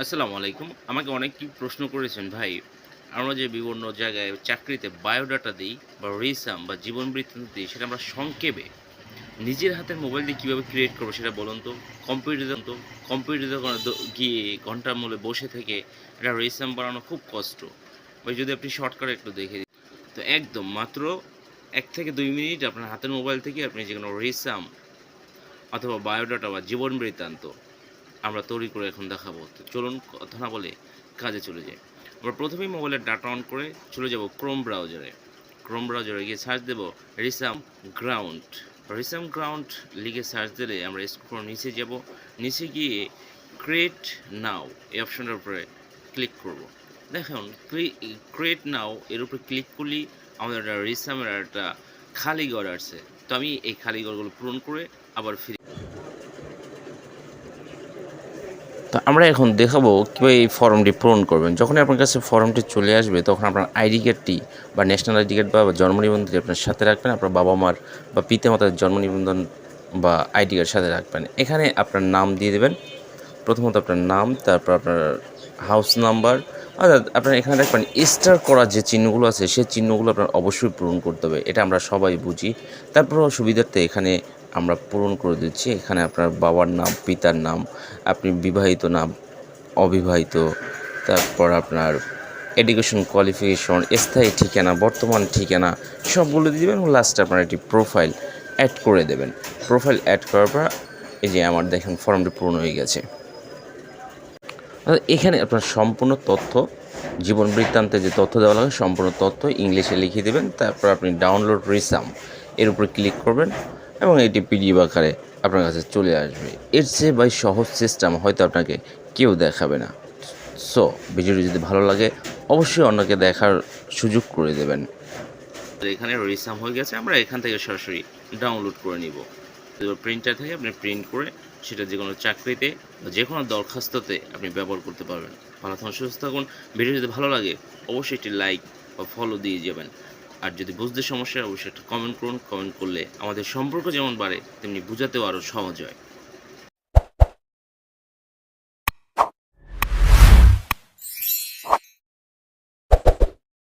আসসালামু আলাইকুম। আমাকে অনেকেই প্রশ্ন করেছেন, ভাই, আমরা যে বিভিন্ন জায়গায় চাকরিতে বায়োডাটা দিই বা রিসাম বা জীবন বৃত্তান্ত দিই, সেটা আমরা সংক্ষেপে নিজের হাতের মোবাইল দিয়ে কীভাবে ক্রিয়েট করব সেটা বলুন তো? কম্পিউটার তো? কম্পিউটারে গিয়ে ঘণ্টার মূলে বসে থেকে এটা রিসাম বানানো খুব কষ্ট। বা যদি আপনি শর্টকাট একটু দেখে দিন। তো একদম, মাত্র এক থেকে দুই মিনিট আপনার হাতের মোবাইল থেকে আপনি যে কোনো রিসাম অথবা বায়োডাটা বা জীবন বৃত্তান্ত আমরা তৈরি করে এখন দেখাবো। চলুন কথা না বলে কাজে চলে যাই। আমরা প্রথমেই মোবাইলের ডাটা অন করে চলে যাব ক্রোম ব্রাউজারে ক্রোম ব্রাউজারে গিয়ে সার্চ দেব রিসাম গ্রাউন্ড রিসাম গ্রাউন্ড লিখে সার্চ দিলে আমরা স্ক্রল নিচে যাব। নিচে গিয়ে ক্রিয়েট নাও এই অপশনটার উপরে ক্লিক করব। দেখুন ক্রিয়েট নাও এর উপরে ক্লিক করলেই আমাদের একটা রিসামের একটা খালি ঘর আসছে। তো আমি এই খালি ঘরগুলো পূরণ করে আবার ফিরে তো আমরা এখন দেখাবো কীভাবে এই ফর্মটি পূরণ করবেন। যখন আপনার কাছে ফর্মটি চলে আসবে, তখন আপনার আইডি কার্ডটি বা ন্যাশনাল আইডি কার্ড বা জন্ম নিবন্ধনটি আপনার সাথে রাখবেন, আপনার বাবা মার বা পিতামাতার জন্ম নিবন্ধন বা আইডি কার্ড সাথে রাখবেন। এখানে আপনার নাম দিয়ে দেবেন। প্রথমত আপনার নাম, তারপর আপনার হাউস নাম্বার অর্থাৎ আপনার এখানে দেখবেন স্টার করা যে চিহ্নগুলো আছে সেই চিহ্নগুলো আপনার অবশ্যই পূরণ করতে হবে। এটা আমরা সবাই বুঝি। তারপরও সুবিধার্থে এখানে আমরা পূরণ করে দিচ্ছি। এখানে আপনার বাবার নাম, পিতার নাম, আপনি বিবাহিত নাম, অবিবাহিত, তারপর আপনার এডুকেশন কোয়ালিফিকেশন স্থায়ী ঠিকানা, বর্তমান ঠিকানা, সবগুলো দিয়ে দেবেন এবং লাস্টে আপনার একটি প্রোফাইল অ্যাড করে দেবেন। প্রোফাইল অ্যাড করার পর, এই যে আমার দেখেন ফর্মটি পূরণ হয়ে গেছে। এখানে আপনার সম্পূর্ণ তথ্য, জীবন বৃত্তান্তে যে তথ্য দেওয়া লাগে সম্পূর্ণ তথ্য ইংলিশে লিখে দেবেন, তারপর আপনি ডাউনলোড রিসাম এর উপরে ক্লিক করবেন এবং এটি পিডিএফ আকারে আপনার কাছে চলে আসবে। এর চেয়ে বাই সহজ সিস্টেম হয়তো আপনাকে কেউ দেখাবে না। সো ভিডিওটি যদি ভালো লাগে, অবশ্যই অন্যকে দেখার সুযোগ করে দেবেন। এখানে রিসাম হয়ে গেছে, আমরা এখান থেকে সরাসরি ডাউনলোড করে নিব। প্রিন্টার থেকে আপনি প্রিন্ট করে সেটা যে কোনো চাকরিতে বা যে কোনো দরখাস্ততে আপনি ব্যবহার করতে পারবেন। ভালো থাকুন, সুস্থ থাকুন। ভিডিও যদি ভালো লাগে, অবশ্যই একটি লাইক বা ফলো দিয়ে যাবেন। আর যদি বুঝতে সমস্যা অবশ্যই একটা কমেন্ট করুন। কমেন্ট করলে আমাদের সম্পর্ক যেমন বাড়ে, তেমনি বোঝাতেও আরও সহজ হয়।